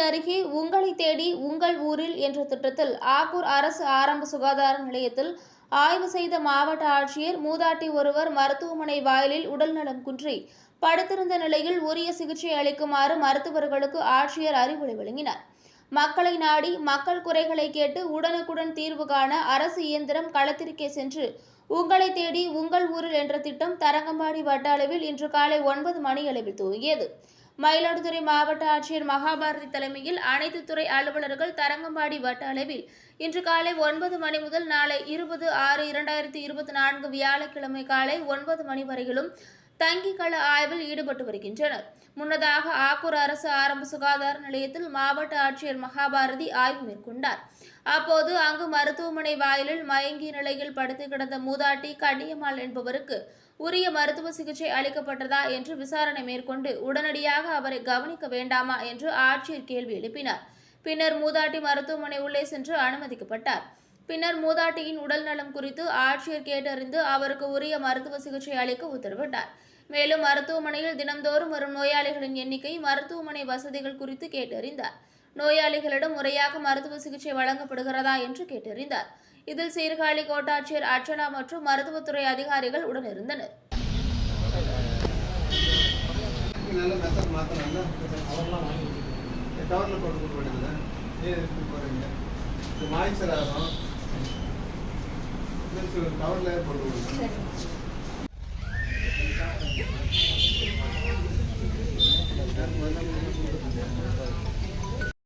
அருகே உங்களை தேடி உங்கள் ஊரில் என்ற திட்டத்தில் ஆக்கூர் அரசு ஆரம்ப சுகாதார நிலையத்தில் ஆய்வு செய்த மாவட்ட ஆட்சியர் மூதாட்டி ஒருவர் மருத்துவமனை வாயிலில் உடல்நலம் குன்றி படுத்திருந்த நிலையில் உரிய சிகிச்சை அளிக்குமாறு மருத்துவர்களுக்கு ஆட்சியர் அறிவுரை வழங்கினார். மக்களை நாடி மக்கள் குறைகளை கேட்டு உடனுக்குடன் தீர்வு காண அரசு இயந்திரம் களத்திற்கே சென்று உங்களை தேடி உங்கள் ஊரில் என்ற திட்டம் தரங்கம்பாடி வட்ட அளவில் இன்று காலை ஒன்பது மணி அளவில் துவங்கியது. மயிலாடுதுறை மாவட்ட ஆட்சியர் மகாபாரதி தலைமையில் அனைத்து துறை அலுவலர்கள் தரங்கம்பாடி வட்ட அளவில் இன்று காலை ஒன்பது மணி முதல் நாளை இருபது ஆறு இரண்டாயிரத்தி இருபத்தி நான்கு வியாழக்கிழமை காலை ஒன்பது மணி வரையிலும் தங்கி கள ஆய்வில் ஈடுபட்டு வருகின்றனர். முன்னதாக ஆக்கூர் அரசு ஆரம்ப சுகாதார நிலையத்தில் மாவட்ட ஆட்சியர் மகாபாரதி ஆய்வு மேற்கொண்டார். அப்போது அங்கு மருத்துவமனை வாயிலில் மயங்கிய நிலையில் படுத்து கிடந்த மூதாட்டி கண்ணியம்மாள் என்பவருக்கு உரிய மருத்துவ சிகிச்சை அளிக்கப்பட்டதா என்று விசாரணை மேற்கொண்டு உடனடியாக அவரை கவனிக்க வேண்டாமா என்று ஆட்சியர் கேள்வி எழுப்பினார். பின்னர் மூதாட்டி மருத்துவமனை உள்ளே சென்று அனுமதிக்கப்பட்டார். பின்னர் மூதாட்டியின் உடல் நலம் குறித்து ஆட்சியர் கேட்டறிந்து அவருக்கு உரிய மருத்துவ சிகிச்சை அளிக்க உத்தரவிட்டார். மேலும் மருத்துவமனையில் தினம்தோறும் வரும் நோயாளிகளின் எண்ணிக்கை மருத்துவமனை வசதிகள் குறித்து கேட்டறிந்தார். நோயாளிகளிடம் முறையாக மருத்துவ சிகிச்சை வழங்கப்படுகிறதா என்று கேட்டறிந்தார். இதில் சீர்காழி கோட்டாட்சியர் அர்ச்சனா மற்றும் மருத்துவத்துறை அதிகாரிகள் உடனிருந்தனர். நல்ல மெத்தட் மாற்றலாம்ல கவரில் போட்டு கொடுக்க வேண்டியது ஏன் எடுத்து போகிறீங்க இது மாய்ச்சர் ஆகும் கவரில் போட்டு கொடுங்க